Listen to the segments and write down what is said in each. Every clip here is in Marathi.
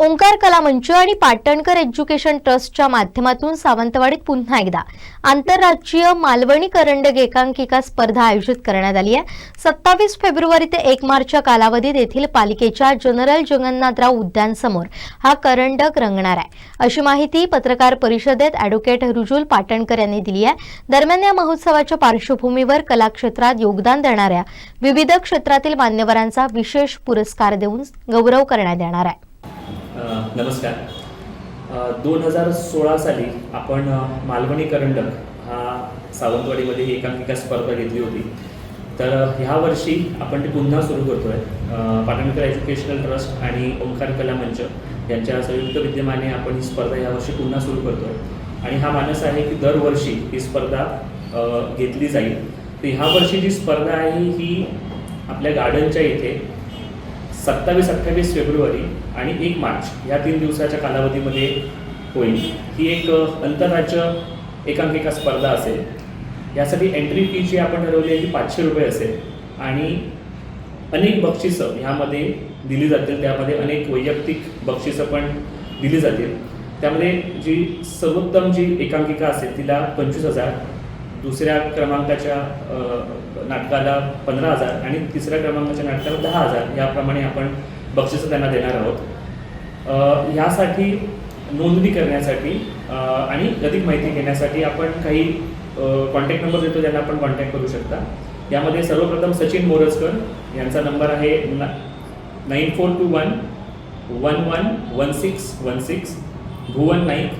ओंकार कला मंच आणि पाटणकर एज्युकेशन ट्रस्टच्या माध्यमातून सावंतवाडीत पुन्हा एकदा आंतरराज्यीय मालवणी करंडक एकांकिका स्पर्धा आयोजित करण्यात आली आहे. सत्तावीस फेब्रुवारी ते एक मार्चच्या कालावधीत येथील पालिकेच्या जनरल जगन्नाथराव उद्यानसमोर हा करंडक रंगणार आहे. अशी माहिती पत्रकार परिषदेत अॅडव्होकेट रुजुल पाटणकर यांनी दिली आहे. दरम्यान या महोत्सवाच्या पार्श्वभूमीवर कला क्षेत्रात योगदान देणाऱ्या विविध क्षेत्रातील मान्यवरांचा विशेष पुरस्कार देऊन गौरव करण्यात येणार आहे. नमस्कार. दोन हजार सोळा साली आपण मालवणी करंडक हा सावंतवाडीमध्ये ही एकांकिका स्पर्धा घेतली होती. तर ह्या वर्षी आपण ते पुन्हा सुरू करतो आहे पाटणकर एज्युकेशनल ट्रस्ट आणि ओंकार कला मंच यांच्या संयुक्त विद्यमाने आपण ही स्पर्धा यावर्षी पुन्हा सुरू करतो आहे आणि हा मानस आहे की दरवर्षी ही स्पर्धा घेतली जाईल. तर ह्या वर्षी जी स्पर्धा आहे ही आपल्या गार्डनच्या इथे सत्तावीस अठ्ठावीस फेब्रुवारी आणि एक मार्च या तीन दिवसाच्या कालावधीमध्ये होईल. ही एक आंतरराज्य एकांकिका स्पर्धा असेल. यासाठी एंट्री फी जी आपण ठरवली आहे ती पाचशे रुपये असेल. आणि अनेक बक्षिसं ह्यामध्ये दिली जातील. त्यामध्ये अनेक वैयक्तिक बक्षिसं पण दिली जातील. त्यामध्ये जी सर्वोत्तम जी एकांकिका असेल तिला पंचवीस हजार दुसऱ्या क्रमांकाच्या नाटकाला पंधरा हजार आणि तिसऱ्या क्रमांकाच्या नाटकाला दहा हजार याप्रमाणे आपण बक्षिसं त्यांना देणार आहोत. ह्यासाठी नोंदणी करण्यासाठी आणि अधिक माहिती घेण्यासाठी आपण काही कॉन्टॅक्ट नंबर देतो ज्यांना आपण कॉन्टॅक्ट करू शकता. यामध्ये सर्वप्रथम सचिन मोरजकर यांचा नंबर आहे nine four two one one one one six one six Bhuvan Naik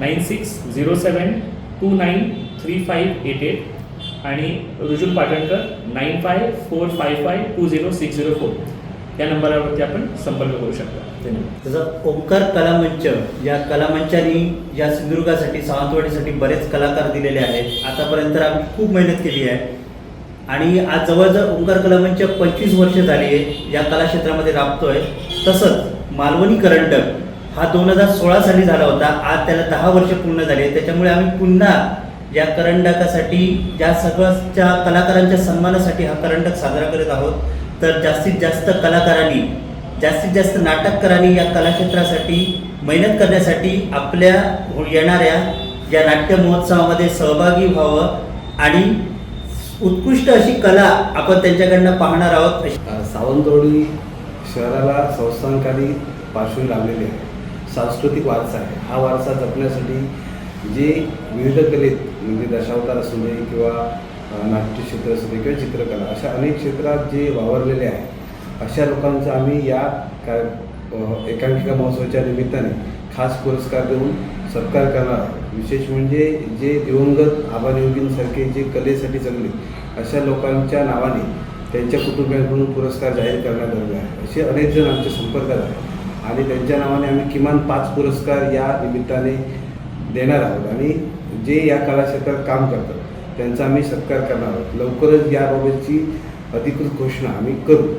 nine six zero seven two nine three five eight eight आणि Rujul Patankar nine five four five five two zero six zero four. या नंबरावरती आपण संपर्क करू शकता. धन्यवाद. तसं ओंकार कलामंच या कलामंचाने या सिंधुदुर्गासाठी सावंतवाडीसाठी बरेच कलाकार दिलेले आहेत. आतापर्यंत आम्ही खूप मेहनत केली आहे. आणि आज जवळजवळ ओंकार कलामंच पंचवीस वर्ष झाली आहे. या कलाक्षेत्रामध्ये राबतोय. तसंच मालवणी करंडक हा दोन हजार सोळा साली झाला होता. आज त्याला दहा वर्ष पूर्ण झाली आहेत त्याच्यामुळे आम्ही पुन्हा या करंडकासाठी ज्या सगळ्याच्या कलाकारांच्या सन्मानासाठी हा करंडक साजरा करत आहोत तर जास्तीत जास्त कलाकारांनी जास्तीत जास्त नाटककारांनी या कलाक्षेत्रासाठी मेहनत करण्यासाठी आपल्या येणाऱ्या या नाट्य महोत्सवामध्ये सहभागी व्हावं आणि उत्कृष्ट अशी कला आपण त्यांच्याकडनं पाहणार आहोत. सावंतवाडी शहराला संस्थांकाली पार्श्वभूमी लाभलेली आहे. सांस्कृतिक वारसा आहे. हा वारसा जपण्यासाठी जे विविध कलेत म्हणजे दशावतार असू दे किंवा नाट्यक्षेत्र असू दे किंवा चित्रकला अशा अनेक क्षेत्रात जे वावरलेले आहे अशा लोकांचा आम्ही या काय एकांकिका महोत्सवाच्या निमित्ताने खास पुरस्कार देऊन सत्कार करणार विशेष म्हणजे जे दिवंगत आभारयोगींसारखे जे कलेसाठी जगले अशा लोकांच्या नावाने त्यांच्या कुटुंबियांकडून पुरस्कार जाहीर करण्यात आलेले आहे असे अनेक जण आमच्या संपर्कात आहेत आणि त्यांच्या नावाने आम्ही किमान पाच पुरस्कार या निमित्ताने देणार आहोत आणि जे या कलाक्षेत्रात काम करतात त्यांचा आम्ही सत्कार करणार आहोत. लवकरच याबाबतची अधिकृत घोषणा आम्ही करू.